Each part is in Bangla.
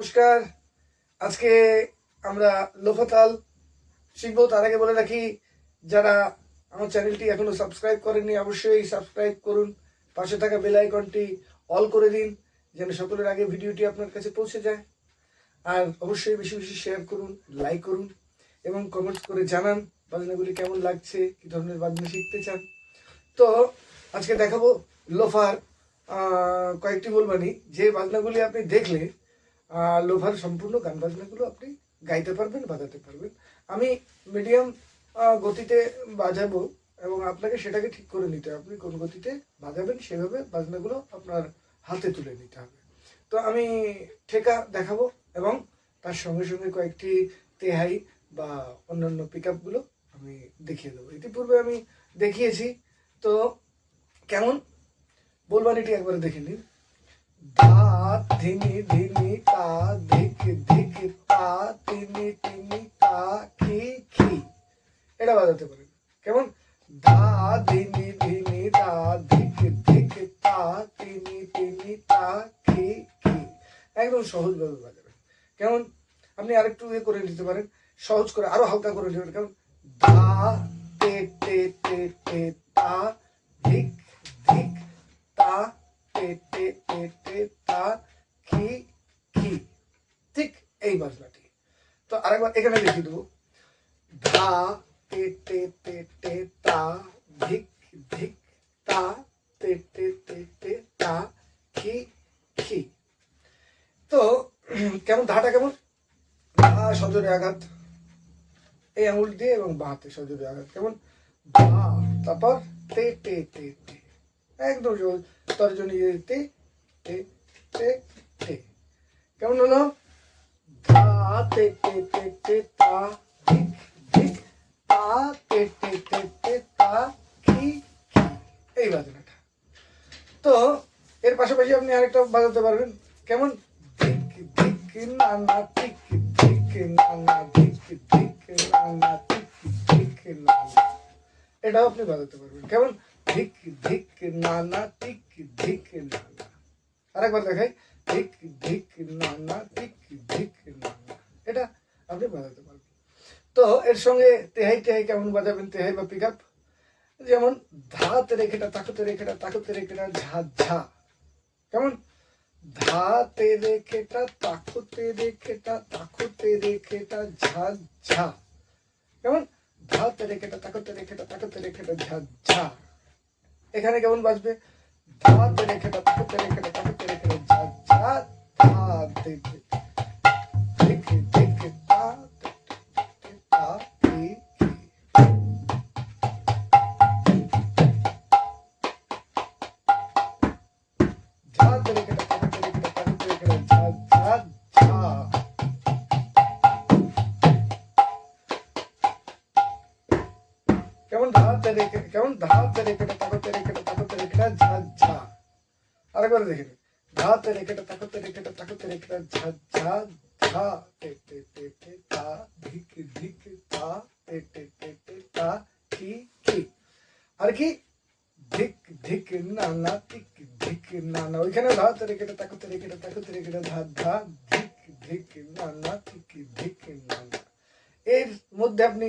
নমস্কার। আজকে আমরা লোফাতাল শিখব। তার আগে বলে রাখি, যারা আমার চ্যানেলটি এখনও সাবস্ক্রাইব করেননি, অবশ্যই সাবস্ক্রাইব করুন। পাশে থাকা বেল আইকনটি অল করে দিন, যেন সকলের আগে ভিডিওটি আপনার কাছে পৌঁছে যায়। আর অবশ্যই বেশি বেশি শেয়ার করুন লাইক করুন, এবং কমেন্টস করে জানান, বাজনাগুলি কেমন লাগছে, কি ধরনের বাজনা শিখতে চান। তো, আজকে দেখাবো লোফার কয়েকটি বলবানি যে বাজনাগুলি আপনি দেখলে লোফার সম্পূর্ণ গান বাজনাগুলো আপনি গাইতে পারবেন, বাজাতে পারবেন। আমি মিডিয়াম গতিতে বাজাবো এবং আপনাকে সেটাকে ঠিক করে নিতে আপনি কোন গতিতে বাজাবেন সেভাবে বাজনাগুলো আপনার হাতে তুলে নিতে হবে। তো আমি ঠেকা দেখাবো এবং তার সঙ্গে সঙ্গে কয়েকটি তেহাই বা অন্যান্য পিক আপগুলো আমি দেখিয়ে দেবো। ইতিপূর্বে আমি দেখিয়েছি, তো কেমন? বলবানিটি একবারে দেখে নিন। ধা ধিনি ধিনি তা ধিক ধিক তা, তিনি তিনি তা খি খি। এটা বাজাতে পারেন। কেমন? ধা ধিনি ধিনি তা ধিক ধিক তা, তিনি তিনি তা, খি খি। একদম সহজভাবে বাজাবেন। কেমন? আপনি আরেকটু ইয়ে করে নিতে পারেন। সহজ করে আরও হালকা করে নিতে পারেন কেমন? ধা ধা তে তে তে তে তা ধিক ধিক তা তে তে তে তে তা খি খি তো কেমন ধাটা কেমন ধা সজোরে আঘাত এই আঙুল দিয়ে এবং বাহাতে সজোরে আঘাত কেমন ধা তারপর তে তে তে তে একদম তর্জনী তে তে তে তে কেমন হলো ধা তে তে তে তে তা তা, তে তে তে তে, তা এই বাজনাটা তো, এর পাশাপাশি আপনি আরেকটা বাজাতে পারবেন। কেমন? ধিক ধিক না না টিক ধিক না না ধিক ধিক না না টিক ধিক না না এটাও আপনি বাজাতে পারবেন। কেমন? ধিক ধিক না না টিক ধিক না না আরেকবার দেখাই। ধিক ধিক না না টিক ধিক না না এটা আপনি বাজাতে পারবেন। তো এর সঙ্গে তেহাই তেহাই কেমন বাজাবেন? তেহাই বা পিক আপ যেমন, ধাতে রেখেটা, তাকুতে রেখেটা তাকুতে রেখেটা, ঝা ঝা। কেমন? ধাতে রেখেটা, তাকুতে রেখেটা তাকুতে রেখেটা, ঝা ঝা। কেমন? ধাতে রেখেটা, তাকুতে রেখেটা তাকুতে রেখেটা, ঝা ঝা। এখানে কেমন বাজবে? ধাতে রেখেটা, তাকুতে রেখেটা তাকুতে রেখেটা, ঝা ঝা, ধাতে দেখে কেমন ধা তেরে কে- কেমন ধা তেরে কেটা তাকে তেরে কেটা তাকে তেরে কেটা ঝা ঝা আরেকবার দেখে নিন ধা তেরে কেটা তাকে তেরে কেটা তাকে তেরে কেটা ঝা ঝা ঝা তে তে তে তে তা ধিক ধিক তা তে তে তে তে তা কি কি আর কি ধিক ধিক না না টিক ধিক না না ওইখানে ধা তেরে কেটে তাকে তেরে কেটে তাকে তেরে কেটে ধা ধা ধিক ধিক না না টিক ধিক না না এর মধ্যে আপনি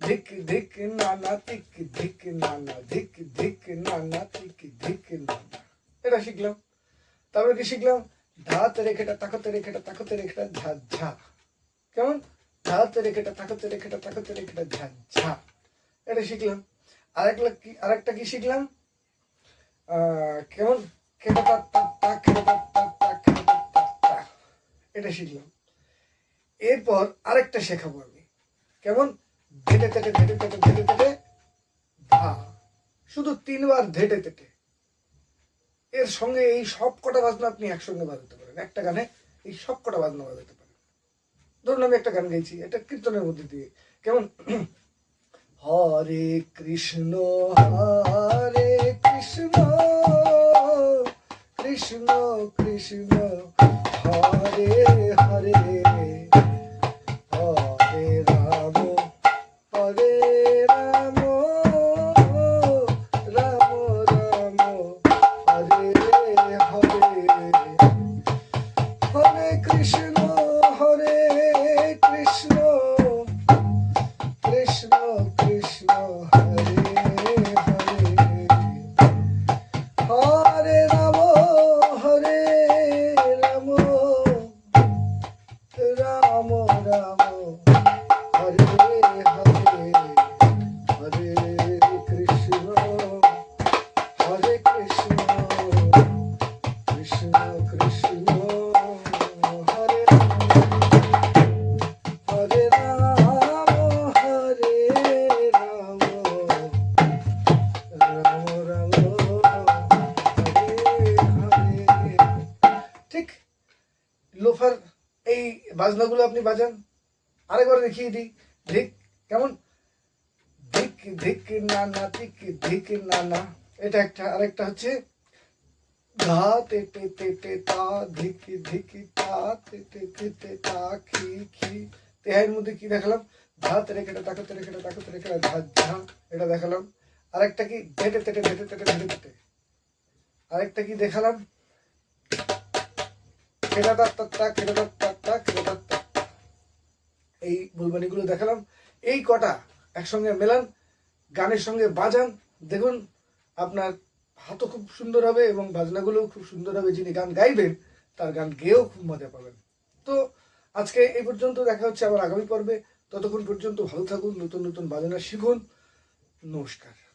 ধিক ধিক না না তিক ধিক না না ধিক ধিক না না তিক ধিক না না এটা শিখলাম। তারপরে কি শিখলাম? ধাতে রেখেটা, তাকতে রেখেটা তাকতে রেখেটা ঝা ঝা। কেমন? ধাতে রেখেটা, তাকতে রেখেটা তাকতে রেখেটা ঝা ঝা। এটা শিখলাম। আরেকটা কি আরেকটা কি শিখলাম? কেমন? খেটা। এটা শিখলাম। এরপর আরেকটা শেখাবো আমি। কেমন? ধেটে তেটে ধেটে তেটে ধেটে তেটে ধা। শুধু তিনবার ধেটে তেটে এর সঙ্গে এই সব কটা বাজনা আপনি একসঙ্গে বাজাতে পারেন। একটা গানে এই সব কটা বাজনা বাজাতে পারেন। ধরুন আমি একটা গান গাইছি, এটা কীর্তনের মধ্যে দিয়ে। কেমন? হরে কৃষ্ণ, হরে কৃষ্ণ কৃষ্ণ বাজনাগুলো আপনি বাজান। আরেকবার দেখিয়ে দিই। ধিক, কেমন? ধিক ধিক না না, ধিক ধিক না না। এটা একটা, আরেকটা হচ্ছে, ধা তে তে তে তে তা, ধিক ধিক তা, তে তে তে তে তা, খি খি। তেহাইয়ের মধ্যে কি দেখালাম? ধা তেরে কেটে তাকে তেরে কেটে তাকে তেরে কেটে ধা, ঝা, এটা দেখালাম। আরেকটা কি? ধেটে তেটে ধেটে তেটে ধেটে তেটে আরেকটা কি দেখালাম? খেলা তার তাত্তা তার তাত্তা তার তাত্তা এই বুলবানিগুলো দেখালাম। এই কটা একসঙ্গে মেলান, গানের সঙ্গে বাজান। দেখুন, আপনার হাতও খুব সুন্দর হবে এবং বাজনাগুলোও খুব সুন্দর হবে। যিনি গান গাইবেন, তার গান গেয়েও খুব মজা পাবেন। তো আজকে এই পর্যন্ত দেখা হচ্ছে আবার আগামী পর্বে। ততক্ষণ পর্যন্ত ভালো থাকুন, নতুন নতুন বাজনা শিখুন। নমস্কার।